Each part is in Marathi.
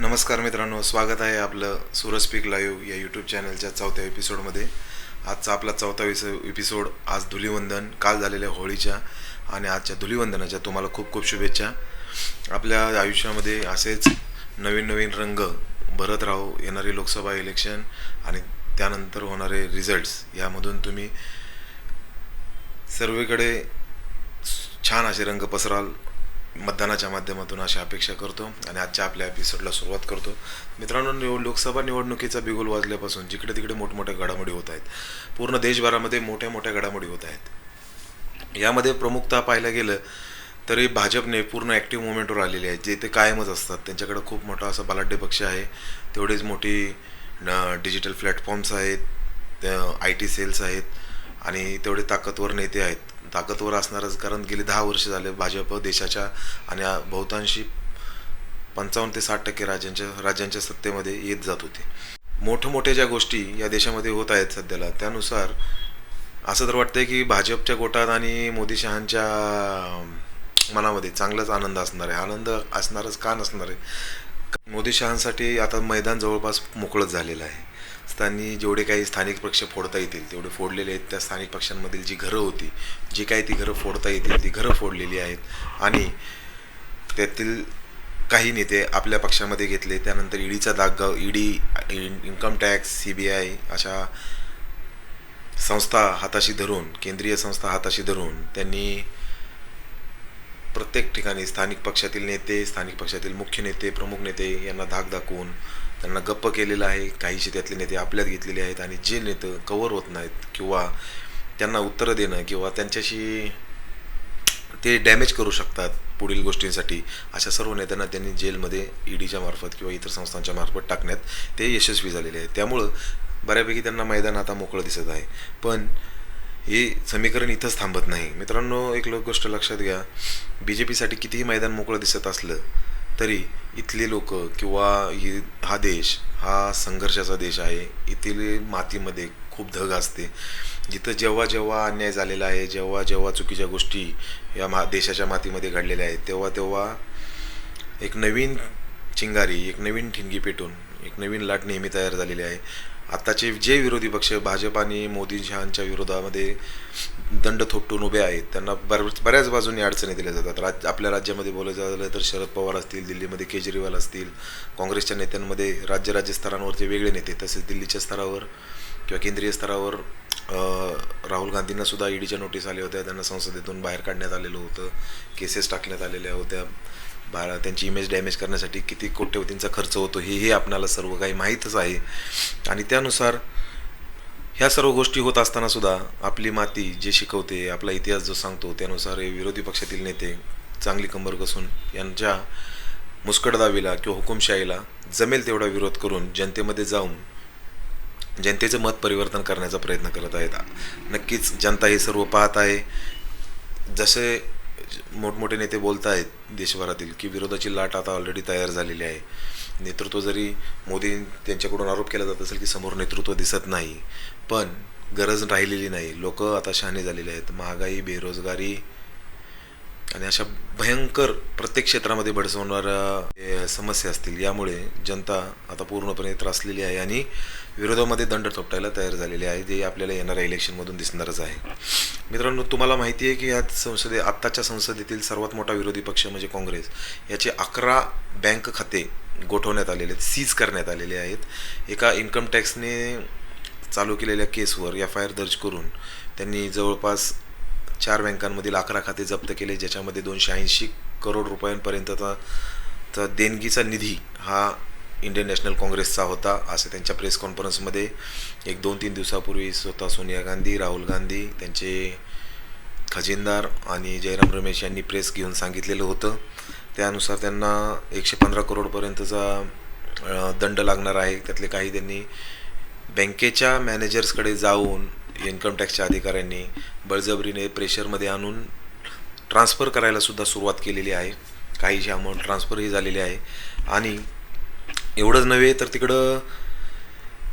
नमस्कार मित्रांनो स्वागत आहे आपलं सुरज पीक लाईव्ह या यूट्यूब चॅनलच्या चौथ्या एपिसोडमध्ये आजचा आपला चौथा विस एपिसोड आज धुलिवंदन काल झालेल्या होळीच्या आणि आजच्या धुलिवंदनाच्या तुम्हाला खूप खूप शुभेच्छा. आपल्या आयुष्यामध्ये असेच नवीन नवीन रंग भरत राहू येणारी लोकसभा इलेक्शन आणि त्यानंतर होणारे रिझल्ट्स यामधून तुम्ही सर्वीकडे छान असे रंग पसराल. मतदानाच्या माध्यमातून अशी अपेक्षा करतो आणि आजच्या आपल्या एपिसोडला सुरुवात करतो. मित्रांनो निव लोकसभा निवडणुकीचा बिगुल वाजल्यापासून जिकडे तिकडे मोठमोठ्या घडामोडी होत आहेत. पूर्ण देशभरामध्ये मोठ्या मोठ्या घडामोडी होत आहेत. यामध्ये प्रमुखता पाहायला गेलं तरी भाजपने पूर्ण ॲक्टिव्ह मुवमेंटवर आलेले आहेत जे ते कायमच असतात. त्यांच्याकडे खूप मोठा असा बलाढ्य पक्ष आहे. तेवढेच मोठी डिजिटल प्लॅटफॉर्म्स आहेत. आय टी सेल्स आहेत. आणि तेवढे ताकदवर नेते आहेत. ताकदवर असणारच कारण गेली दहा वर्ष झाले भाजप देशाच्या आणि बहुतांशी पंचावन्न ते साठ टक्के राज्यांच्या राज्यांच्या सत्तेमध्ये येत जात होते. मोठमोठ्या ज्या गोष्टी या देशामध्ये होत आहेत सध्याला त्यानुसार असं तर वाटतंय की भाजपच्या गोटात आणि मोदी शहांच्या मनामध्ये चांगलाच आनंद असणार आहे. आनंद असणारच का नसणार आहे? मोदी शहांसाठी आता मैदान जवळपास मोकळंच झालेलं आहे. त्यांनी जेवढे काही स्थानिक पक्ष फोडता येतील तेवढे फोडलेले आहेत. त्या स्थानिक पक्षांमधील जी घरं होती जी काही ती घरं फोडता येतील ती घरं फोडलेली आहेत. आणि त्यातील काही नेते आपल्या पक्षामध्ये घेतले. त्यानंतर ईडीचा दाग ED income tax C B I अशा संस्था हाताशी धरून केंद्रीय संस्था हाताशी धरून त्यांनी प्रत्येक ठिकाणी स्थानिक पक्षातील नेते स्थानिक पक्षातील मुख्य नेते प्रमुख नेते यांना धाक दाखवून त्यांना गप्प केलेलं आहे. काहीशी त्यातले नेते आपल्यात घेतलेले आहेत आणि जे नेतं कवर होत नाहीत किंवा त्यांना उत्तरं देणं किंवा त्यांच्याशी ते डॅमेज करू शकतात पुढील गोष्टींसाठी अशा सर्व नेत्यांना त्यांनी जेलमध्ये ईडीच्या मार्फत किंवा इतर संस्थांच्या मार्फत टाकण्यात ते यशस्वी झालेले आहेत. त्यामुळं बऱ्यापैकी त्यांना मैदान आता मोकळं दिसत आहे. पण हे समीकरण इथंच थांबत नाही. मित्रांनो एक लोक गोष्ट लक्षात घ्या. बी जे पीसाठी कितीही मैदान मोकळं दिसत असलं तरी इथले लोक किंवा ही हा देश हा संघर्षाचा देश आहे. येथील मातीमध्ये खूप धग असते. जिथं जेव्हा जेव्हा अन्याय झालेला आहे जेव्हा जेव्हा चुकीच्या गोष्टी या मा देशाच्या मातीमध्ये घडलेल्या आहेत तेव्हा तेव्हा एक नवीन चिंगारी एक नवीन ठिणगी पेटून एक नवीन लाट नेहमी तयार झालेली आहे. आत्ताचे जे विरोधी पक्ष भाजप आणि मोदी शहांच्या विरोधामध्ये दंड थोपटून उभे आहेत त्यांना बऱ्याच बऱ्याच बाजूनी अडचणी दिल्या जातात. राज आपल्या राज्यामध्ये बोलायचं झालं तर शरद पवार असतील दिल्लीमध्ये केजरीवाल असतील काँग्रेसच्या नेत्यांमध्ये राज्य राज्य स्तरांवरचे वेगळे नेते तसेच दिल्लीच्या स्तरावर किंवा केंद्रीय स्तरावर राहुल गांधींनासुद्धा ईडीच्या नोटीस आल्या होत्या त्यांना संसदेतून बाहेर काढण्यात आलेलं होतं केसेस टाकण्यात आलेल्या होत्या. बाळा त्यांची इमेज डॅमेज करण्यासाठी किती कोट्यवधींचा खर्च होतो हे हे आपणाला सर्व काही माहीतच आहे. आणि त्यानुसार ह्या सर्व गोष्टी होत असताना सुद्धा आपली माती जे शिकवते आपला इतिहास जो सांगतो त्यानुसार हे विरोधी पक्षातील नेते चांगली कंबर कसून यांच्या मुस्कडदावीला किंवा हुकुमशाहीला जमेल तेवढा विरोध करून जनतेमध्ये जाऊन जनतेचं मत परिवर्तन करण्याचा प्रयत्न करत आहेत. नक्कीच जनता हे सर्व पाहत आहे. जसे मोठमोठे नेते बोलत आहेत देशभरातील की विरोधाची लाट आता ऑलरेडी तयार झालेली आहे. नेतृत्व जरी मोदी त्यांच्याकडून आरोप केला जात असेल की समोर नेतृत्व दिसत नाही पण गरज राहिलेली नाही. लोक आता शहाणे झालेले आहेत. महागाई बेरोजगारी आणि अशा भयंकर प्रत्येक क्षेत्रामध्ये भडसवणाऱ्या समस्या असतील यामुळे जनता आता पूर्णपणे त्रासलेली आहे आणि विरोधामध्ये दंड थोपटायला तयार झालेली आहे जे आपल्याला येणाऱ्या इलेक्शनमधून दिसणारच आहे. मित्रांनो तुम्हाला माहिती आहे की या संसदे आत्ताच्या संसदेतील सर्वात मोठा विरोधी पक्ष म्हणजे काँग्रेस. याचे अकरा बँक खाते गोठवण्यात आलेले आहेत सीज करण्यात आलेले आहेत. एका इन्कम टॅक्सने चालू केलेल्या केसवर एफ आय आर दर्ज करून त्यांनी जवळपास चार बँकांमधील अकरा खाते जप्त केले ज्याच्यामध्ये दोनशे ऐंशी करोड रुपयांपर्यंतचा तर देणगीचा निधी हा इंडियन नॅशनल काँग्रेसचा होता असे त्यांच्या प्रेस कॉन्फरन्समध्ये एक दोन तीन दिवसापूर्वी स्वतः सोनिया गांधी राहुल गांधी त्यांचे खजिनदार आणि जयराम रमेश यांनी प्रेस घेऊन सांगितलेलं होतं. त्यानुसार त्यांना एकशे पंधरा करोडपर्यंतचा दंड लागणार आहे. त्यातले काही त्यांनी बँकेच्या मॅनेजर्सकडे जाऊन इन्कम टॅक्सच्या अधिकाऱ्यांनी बळजबरीने प्रेशरमध्ये आणून ट्रान्सफर करायलासुद्धा सुरुवात केलेली आहे. काहीशी अमाऊंट ट्रान्सफरही झालेली आहे. आणि एवढंच नव्हे तर तिकडं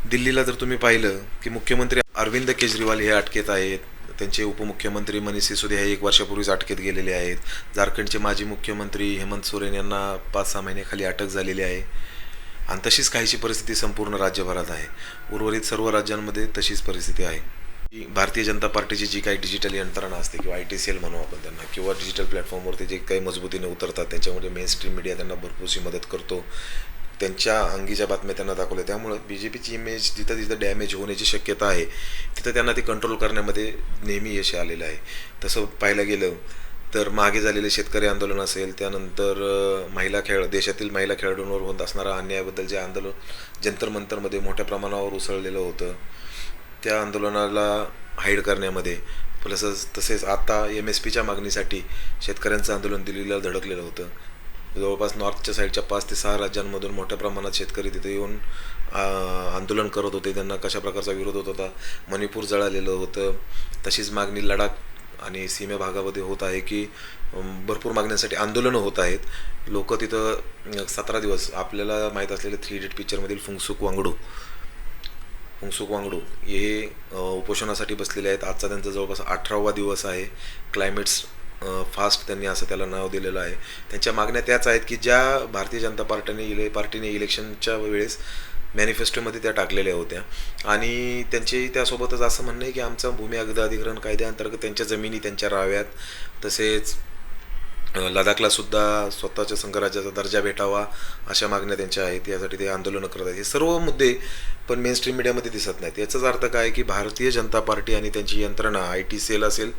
दिल्लीला जर तुम्ही पाहिलं की मुख्यमंत्री अरविंद केजरीवाल हे अटकेत आहेत. त्यांचे उपमुख्यमंत्री मनीष सिसोदिया हे एक वर्षापूर्वीच अटकेत गेलेले आहेत. झारखंडचे माजी मुख्यमंत्री हेमंत सोरेन यांना पाच सहा महिन्याखाली अटक झालेली आहे. आणि तशीच काहीशी परिस्थिती संपूर्ण राज्यभरात आहे. उर्वरित सर्व राज्यांमध्ये तशीच परिस्थिती आहे. की भारतीय जनता पार्टीची जी काही डिजिटल यंत्रणा असते किंवा आय टी सी एल म्हणू आपण त्यांना किंवा डिजिटल प्लॅटफॉर्मवरती जे काही मजबूतीने उतरतात त्याच्यामध्ये मेन स्ट्रीम मीडिया त्यांना भरपूरशी मदत करतो. त्यांच्या अंगीच्या बातम्या त्यांना दाखवल्या. त्यामुळं बी जे पीची इमेज जिथं जिथं डॅमेज होण्याची शक्यता आहे तिथं त्यांना ते कंट्रोल करण्यामध्ये नेहमी यश आलेलं आहे. तसं पाहायला गेलं तर मागे झालेले शेतकरी आंदोलन असेल त्यानंतर महिला खेळ देशातील महिला खेळाडूंवर होत असणारा अन्यायाबद्दल जे आंदोलन जंतर मंतरमध्ये मोठ्या प्रमाणावर उसळलेलं होतं. त्या आंदोलनाला हाईड करण्यामध्ये. प्लस तसेच आता एम एस पीच्या मागणीसाठी शेतकऱ्यांचं आंदोलन दिल्लीला धडकलेलं होतं. जवळपास नॉर्थच्या साईडच्या पाच ते सहा राज्यांमधून मोठ्या प्रमाणात शेतकरी तिथे येऊन आंदोलन करत होते. त्यांना कशा प्रकारचा विरोध होत होता? मणिपूर जळालेलं होतं. तशीच मागणी लडाख आणि सीमे भागामध्ये होत आहे की भरपूर मागण्यांसाठी आंदोलनं होत आहेत. लोक तिथं सतरा दिवस आपल्याला माहीत असलेले थ्री इडियट पिक्चरमधील फुंगसुक वांगडू फुंगसुक वांगडू हे उपोषणासाठी बसलेले आहेत. आजचा त्यांचा जवळपास अठरावा दिवस आहे. क्लायमेट्स फास्ट त्यांनी असं त्याला नाव दिलेलं आहे. त्यांच्या मागण्या त्याच आहेत की ज्या भारतीय जनता पार्टीने इले पार्टीने इलेक्शनच्या वेळेस मॅनिफेस्टोमध्ये त्या टाकलेल्या होत्या. आणि त्यांचे त्यासोबतच असं म्हणणं आहे की आमचा भूमी अगदी अधिग्रहण कायद्याअंतर्गत त्यांच्या जमिनी त्यांच्या राव्यात. तसेच लडाखला सुद्धा स्वतःच्या संघराज्याचा दर्जा भेटावा अशा मागण्या त्यांच्या आहेत. यासाठी ते आंदोलनं करत आहेत. हे सर्व मुद्दे पण मेन स्ट्रीम मीडियामध्ये दिसत नाहीत. याचाच अर्थ काय की भारतीय जनता पार्टी आणि त्यांची यंत्रणा आय टी सेल असेल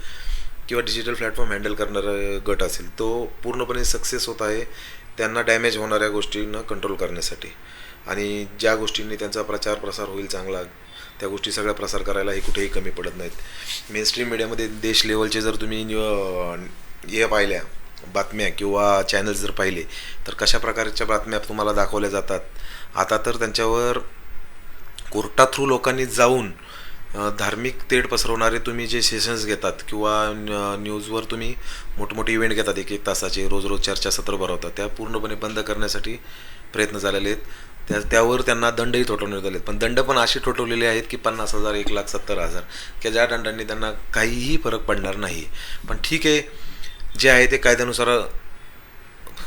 किंवा डिजिटल प्लॅटफॉर्म हँडल करणारा गट असेल तो पूर्णपणे सक्सेस होत आहे त्यांना डॅमेज होणाऱ्या गोष्टींना कंट्रोल करण्यासाठी. आणि ज्या गोष्टींनी त्यांचा प्रचार प्रसार होईल चांगला त्या गोष्टी सगळ्या प्रसार करायला हे कुठेही कमी पडत नाहीत. मेन स्ट्रीम मीडियामध्ये देश लेवलचे जर तुम्ही हे पाहिल्या बातम्या किंवा चॅनल्स जर पाहिले तर कशा प्रकारच्या बातम्या तुम्हाला दाखवल्या जातात? आता तर त्यांच्यावर कोर्टा थ्रू लोकांनी जाऊन धार्मिक तेढ पसरवणारे तुम्ही जे सेशन्स घेतात किंवा न्यूजवर तुम्ही मोठमोठे इव्हेंट घेतात एक एक तासाचे रोज रोज चर्चासत्र भरवतात त्या पूर्णपणे बंद करण्यासाठी प्रयत्न झालेले आहेत. त्या त्यावर त्यांना दंडही ठोठवण्यात आले आहेत पण दंड पण असे ठोठवलेले आहेत की पन्नास हजार एक लाख सत्तर हजार की ज्या दंडांनी त्यांना काहीही फरक पडणार नाही. पण ठीक आहे जे आहे ते कायद्यानुसार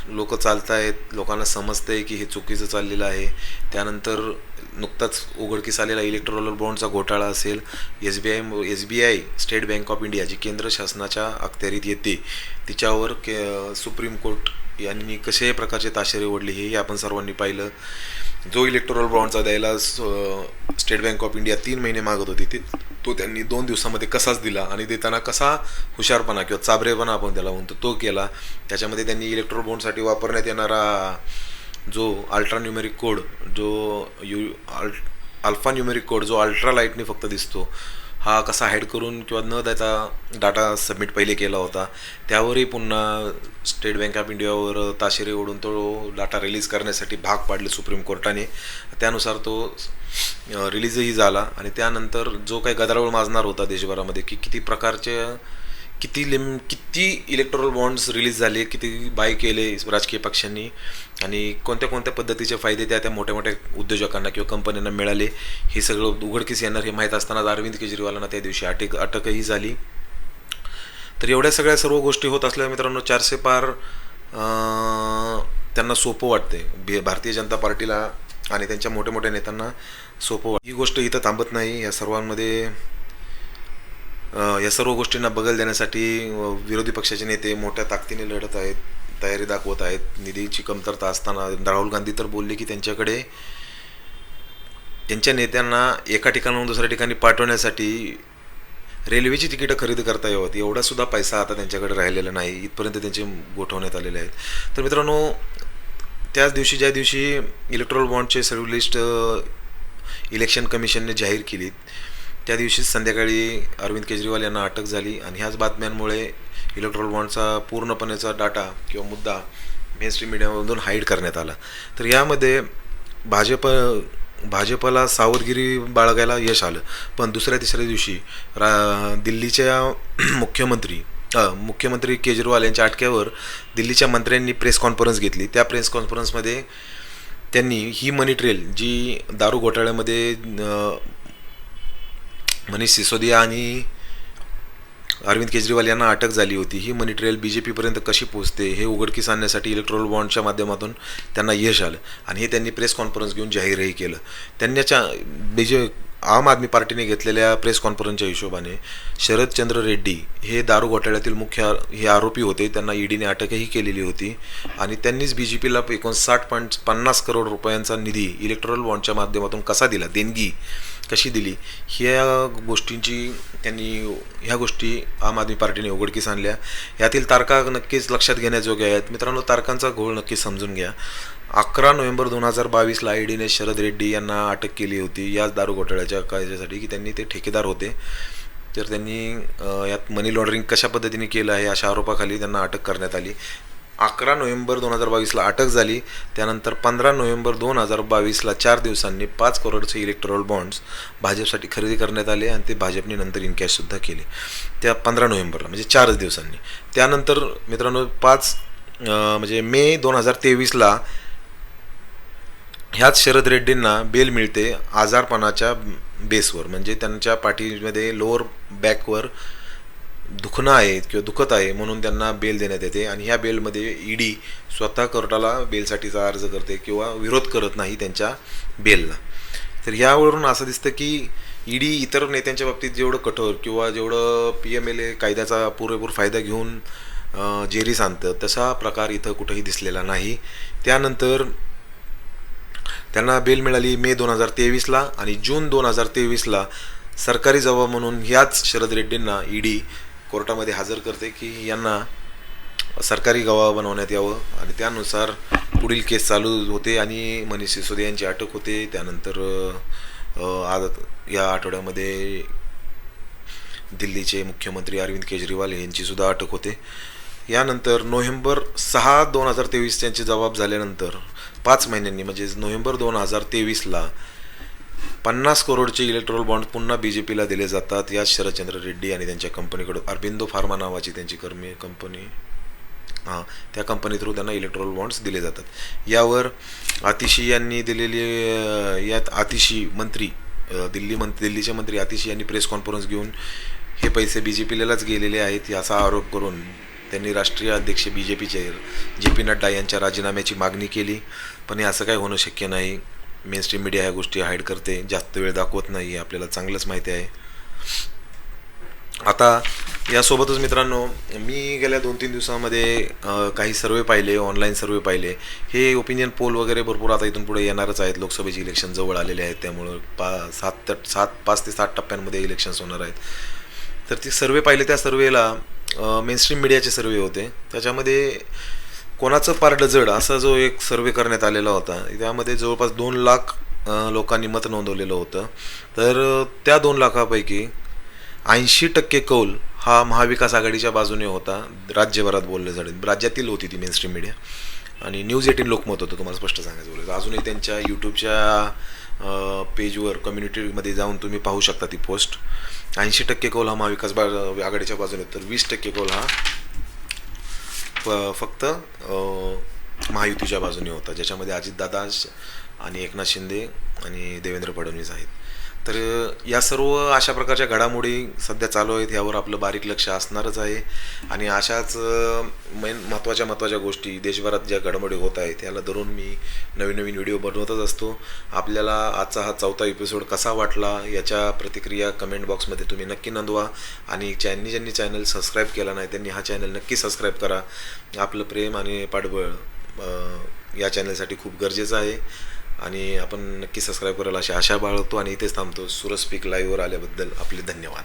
लोक चालत आहेत लोकांना समजतंय की हे चुकीचं चाललेलं आहे. त्यानंतर नुकताच उघडकीस आलेला इलेक्ट्रॉल बॉन्डचा घोटाळा असेल S B I S B I State Bank of India जी केंद्र शासनाच्या अखत्यारीत येते तिच्यावर के सुप्रीम कोर्ट यांनी कशाही प्रकारचे ताशेरे ओढले हे आपण सर्वांनी पाहिलं. जो इलेक्टोरल बॉन्डचा द्यायला स- स्टेट बँक ऑफ इंडिया तीन महिने मागत होती ते तो त्यांनी दोन दिवसामध्ये कसाच दिला आणि देताना कसा हुशारपणा किंवा चाबरेपणा आपण त्याला म्हणतो तो केला. त्याच्यामध्ये त्यांनी इलेक्ट्रोल बॉन्डसाठी वापरण्यात येणारा जो अल्ट्रान्यूमेरिक कोड जो यू अल्ट अल्फा न्युमेरिक कोड जो अल्ट्रा लाईटने फक्त दिसतो हा कसा हाईड करून किंवा न देता डाटा सबमिट पहिले केला होता त्यावरही पुन्हा स्टेट बँक ऑफ इंडियावर ताशेरे ओढून तो डाटा रिलीज करण्यासाठी भाग पाडले सुप्रीम कोर्टाने. त्यानुसार तो रिलीजही झाला आणि त्यानंतर जो काही गदारोळ माजणार होता देशभरामध्ये की किती प्रकारचे किती लिम किती इलेक्ट्रॉल बॉन्ड्स रिलीज झाले किती बाय केले राजकीय पक्षांनी आणि कोणत्या कोणत्या पद्धतीचे फायदे त्या त्या मोठ्या मोठ्या उद्योजकांना किंवा कंपन्यांना मिळाले हे सगळं उघडकीस येणार हे माहीत असतानाच अरविंद केजरीवालांना त्या दिवशी अटक अटकही झाली. तर एवढ्या सगळ्या सर्व गोष्टी होत असल्या मित्रांनो चारशे पार त्यांना सोपं वाटते भारतीय जनता पार्टीला आणि त्यांच्या मोठ्या मोठ्या नेत्यांना सोपं वाट ही गोष्ट इथं थांबत नाही. या सर्वांमध्ये या सर्व गोष्टींना बगल देण्यासाठी विरोधी पक्षाचे नेते मोठ्या ताकदीने लढत आहेत तयारी दाखवत आहेत. निधीची कमतरता असताना राहुल गांधी तर बोलले की त्यांच्याकडे त्यांच्या नेत्यांना एका ठिकाणाहून दुसऱ्या ठिकाणी पाठवण्यासाठी रेल्वेची तिकीटं खरेदी करता यावत एवढासुद्धा पैसा आता त्यांच्याकडे राहिलेला नाही. इथपर्यंत त्यांचे गोठवण्यात आलेले आहेत. तर मित्रांनो त्याच दिवशी ज्या दिवशी इलेक्ट्रॉल बॉन्डचे सर्व लिस्ट इलेक्शन कमिशनने जाहीर केली त्या दिवशीच संध्याकाळी अरविंद केजरीवाल यांना अटक झाली आणि ह्याच बातम्यांमुळे इलेक्ट्रॉल बॉन्डचा पूर्णपणेचा डाटा किंवा मुद्दा मेनस्ट्रीम मीडियामधून हाईड करण्यात आला. तर यामध्ये भाजप भाजपला सावधगिरी बाळगायला यश आलं. पण दुसऱ्या तिसऱ्या दिवशी रा दिल्लीच्या मुख्यमंत्री मुख्यमंत्री केजरीवाल यांच्या अटक्यावर दिल्लीच्या मंत्र्यांनी प्रेस कॉन्फरन्स घेतली. त्या प्रेस कॉन्फरन्समध्ये त्यांनी ही मनी ट्रेल जी दारू घोटाळ्यामध्ये मनीष सिसोदिया आणि अरविंद केजरीवाल यांना अटक झाली होती. ही मनी ट्रेल बी जे पीपर्यंत कशी पोहोचते हे उघडकीस आणण्यासाठी इलेक्ट्रॉल बॉन्डच्या माध्यमातून त्यांना यश आलं आणि हे त्यांनी प्रेस कॉन्फरन्स घेऊन जाहीरही केलं. त्यांच्या बी जे आम आदमी पार्टीने घेतलेल्या प्रेस कॉन्फरन्सच्या हिशोबाने शरदचंद्र रेड्डी हे दारू घोटाळ्यातील मुख्य हे आरोपी होते. त्यांना ईडीने अटकही केलेली होती आणि त्यांनीच बी जे पीला एकोणसाठ पॉईंट पन्नास करोड रुपयांचा निधी इलेक्ट्रॉल बॉन्डच्या माध्यमातून कसा दिला? देणगी कशी दिली? ह्या गोष्टींची त्यांनी ह्या गोष्टी आम आदमी पार्टीने उघडकीस आणल्या. यातील तारखा नक्कीच लक्षात घेण्याजोग्या आहेत. मित्रांनो तारखांचा घोळ नक्कीच समजून घ्या. अकरा नोव्हेंबर दोन हजार बावीसला ईडीने शरद रेड्डी यांना अटक केली होती. याच दारू घोटाळ्याच्या कायद्यासाठी की त्यांनी ते ठेकेदार होते. तर त्यांनी यात मनी लॉन्ड्रिंग कशा पद्धतीने केलं आहे अशा आरोपाखाली त्यांना अटक करण्यात आली. अकरा नोव्हेंबर दोन हजार बावीसला अटक झाली. त्यानंतर पंधरा नोव्हेंबर दोन हजार बावीसला चार दिवसांनी पाच करोडचे इलेक्ट्रॉल बॉन्ड्स भाजपसाठी खरेदी करण्यात आले आणि ते भाजपने नंतर इनकॅशसुद्धा केले. त्या पंधरा नोव्हेंबरला म्हणजे चारच दिवसांनी. त्यानंतर मित्रांनो पाच म्हणजे मे दोन हजार तेवीसला ह्याच शरद रेड्डींना बेल मिळते आजारपणाच्या बेसवर. म्हणजे त्यांच्या पाठीमध्ये लोअर बॅकवर दुखणं आहे किंवा दुखत आहे म्हणून त्यांना बेल देण्यात येते आणि ह्या बेलमध्ये ईडी स्वतः कोर्टाला बेलसाठीचा अर्ज करते किंवा विरोध करत नाही त्यांच्या बेलला तर ह्यावरून असं दिसतं की ईडी इतर नेत्यांच्या बाबतीत जेवढं कठोर किंवा जेवढं पी एम एल ए कायद्याचा पुरेपूर फायदा घेऊन अं, जेरी सांगतं तसा प्रकार इथं कुठंही दिसलेला नाही. त्यानंतर त्यांना बेल मिळाली मे दोन हजार तेवीसला आणि जून दोन हजार तेवीसला सरकारी जबाब म्हणून ह्याच शरद रेड्डींना ईडी कोर्टामध्ये हजर करते की यांना सरकारी गवाह बनवण्यात यावं. आणि त्यानुसार पुढील केस चालू होते आणि मनीष सिसोदिया यांची अटक होते. त्यानंतर आज या आठवड्यामध्ये दिल्लीचे मुख्यमंत्री अरविंद केजरीवाल यांचीसुद्धा अटक होते. यानंतर नोव्हेंबर सहा दोन हजार तेवीस यांचे जबाब झाल्यानंतर पाच महिन्यांनी म्हणजे नोव्हेंबर दोन हजार तेवीसला पन्नास करोडचे इलेक्ट्रॉल बॉन्ड पुन्हा बी जे पीला दिले जातात. याच शरदचंद्र रेड्डी आणि त्यांच्या कंपनीकडून अरबिंदो फार्मा नावाची त्यांची कर्मी कंपनी हां त्या कंपनी थ्रू त्यांना इलेक्ट्रॉल बॉन्ड्स दिले जातात. यावर आतिशी यांनी दिलेली यात आतिशी मंत्री दिल्ली मं दिल्लीचे मंत्री आतिशी यांनी प्रेस कॉन्फरन्स घेऊन हे पैसे बी जे पीलाच गेलेले आहेत याचा आरोप करून त्यांनी राष्ट्रीय अध्यक्ष बी जे पीचे जे पी नड्डा यांच्या राजीनाम्याची मागणी केली. पण हे असं काही होणं शक्य नाही. मेनस्ट्रीम मीडिया ह्या गोष्टी हाईड करते. जास्त वेळ दाखवत नाही आहे आपल्याला चांगलंच माहिती आहे. आता यासोबतच मित्रांनो मी गेल्या दोन तीन दिवसामध्ये काही सर्वे पाहिले ऑनलाईन सर्वे पाहिले. हे ओपिनियन पोल वगैरे भरपूर आता इथून पुढे येणारच आहेत. लोकसभेचे इलेक्शन जवळ आलेले आहेत. त्यामुळं पा सात ते सात पाच ते सात टप्प्यांमध्ये इलेक्शन्स होणार आहेत. तर ते सर्वे पाहिले त्या सर्वेला मेनस्ट्रीम मीडियाचे सर्वे होते. त्याच्यामध्ये कोणाचं पारडं जड? असा जो एक सर्वे करण्यात आलेला होता. त्यामध्ये जवळपास दोन लाख लोकांनी मत नोंदवलेलं होतं. तर त्या दोन लाखापैकी ऐंशी टक्के कौल हा महाविकास आघाडीच्या बाजूने होता. राज्यभरात बोलले जाईल. राज्यातील होती ती मेनस्ट्रीम मीडिया आणि न्यूज एटीन लोकमत होतं तुम्हाला स्पष्ट सांगायचं बोलायचं. अजूनही त्यांच्या यूट्यूबच्या पेजवर कम्युनिटीमध्ये जाऊन तुम्ही पाहू शकता ती पोस्ट ऐंशी टक्के कौल हा महाविकास बा आघाडीच्या बाजूने तर वीस टक्के कौल हा फक्त महायुतीच्या बाजूने होता ज्याच्यामध्ये अजितदादा आणि एकनाथ शिंदे आणि देवेंद्र फडणवीस आहेत. तर या सर्व अशा प्रकारच्या घडामोडी सध्या चालू आहेत यावर आपलं बारीक लक्ष असणारच आहे. आणि अशाच मेन महत्त्वाच्या महत्त्वाच्या गोष्टी देशभरात ज्या घडामोडी होत आहेत याला धरून मी नवीन नवीन व्हिडिओ बनवतच असतो. आपल्याला आजचा हा चौथा एपिसोड कसा वाटला याच्या प्रतिक्रिया कमेंट बॉक्समध्ये तुम्ही नक्की नोंदवा. आणि ज्यांनी ज्यांनी चॅनल सबस्क्राईब केला नाही त्यांनी हा चॅनल नक्की सबस्क्राईब करा. आपलं प्रेम आणि पाठबळ या चॅनलसाठी खूप गरजेचं आहे. आणि आपण नक्की सबस्क्राईब करायला अशी आशा बाळगतो आणि इथेच थांबतो. सुरस्पीक लाईव्हवर आल्याबद्दल आपले धन्यवाद.